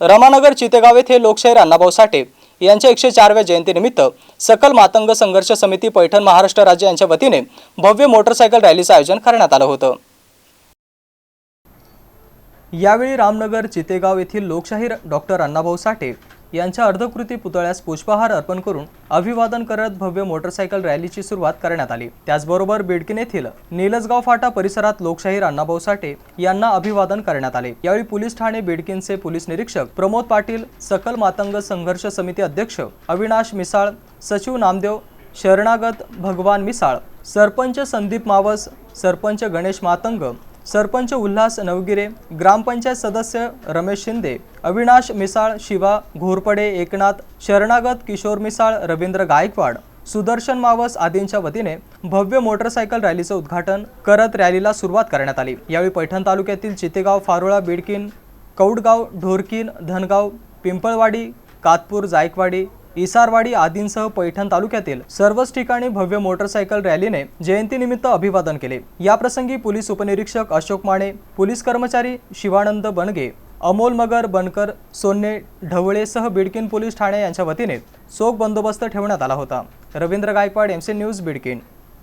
रमानगर चितेगाव येथे लोकशाहीर अण्णाभाऊ साठे यांच्या एकशे चारव्या जयंतीनिमित्त सकल मातंग संघर्ष समिती पैठण महाराष्ट्र राज्य यांच्या वतीने भव्य मोटरसायकल रॅलीचं आयोजन करण्यात आलं होतं. यावेळी रामनगर चितेगाव येथील लोकशाहीर डॉक्टर अण्णाभाऊ साठे यांच्या अर्धकृती पुतळ्यास पुष्पहार अर्पण करून अभिवादन करत भव्य मोटरसायकल रॅलीची सुरुवात करण्यात आली. त्याचबरोबर बिडकीन येथील निलजगाव फाटा परिसरात लोकशाहीर अण्णाभाऊ साठे यांना अभिवादन करण्यात आले. यावेळी पोलीस ठाणे बिडकीनचे पोलीस निरीक्षक प्रमोद पाटील सकल मातंग संघर्ष समिती अध्यक्ष अविनाश मिसाळ सचिव नामदेव शरणागत भगवान मिसाळ सरपंच संदीप मावस सरपंच गणेश मातंग सरपंच उल्हास नवगिरे ग्रामपंचायत सदस्य रमेश शिंदे अविनाश मिसाळ शिवा घोरपडे एकनाथ शरणागत किशोर मिसाळ रवींद्र गायकवाड सुदर्शन मावस आदींच्या वतीने भव्य मोटरसायकल रॅलीचं उद्घाटन करत रॅलीला सुरुवात करण्यात आली. यावेळी पैठण तालुक्यातील चितेगाव फारोळा बिडकीन कौडगाव ढोरकीन धनगाव पिंपळवाडी कातपूर जायकवाडी इसारवाडी आदींसह पैठण तालुक्यातील सर्वच ठिकाणी भव्य मोटरसायकल रॅलीने जयंतीनिमित्त अभिवादन केले. याप्रसंगी पोलीस उपनिरीक्षक अशोक माने पोलीस कर्मचारी शिवानंद बनगे अमोल मगर बनकर सोन्ने ढवळेसह बिडकीन पोलीस ठाणे यांच्या वतीने चोख बंदोबस्त ठेवण्यात आला होता. Ravindra Gaikwad MC news Bidkin.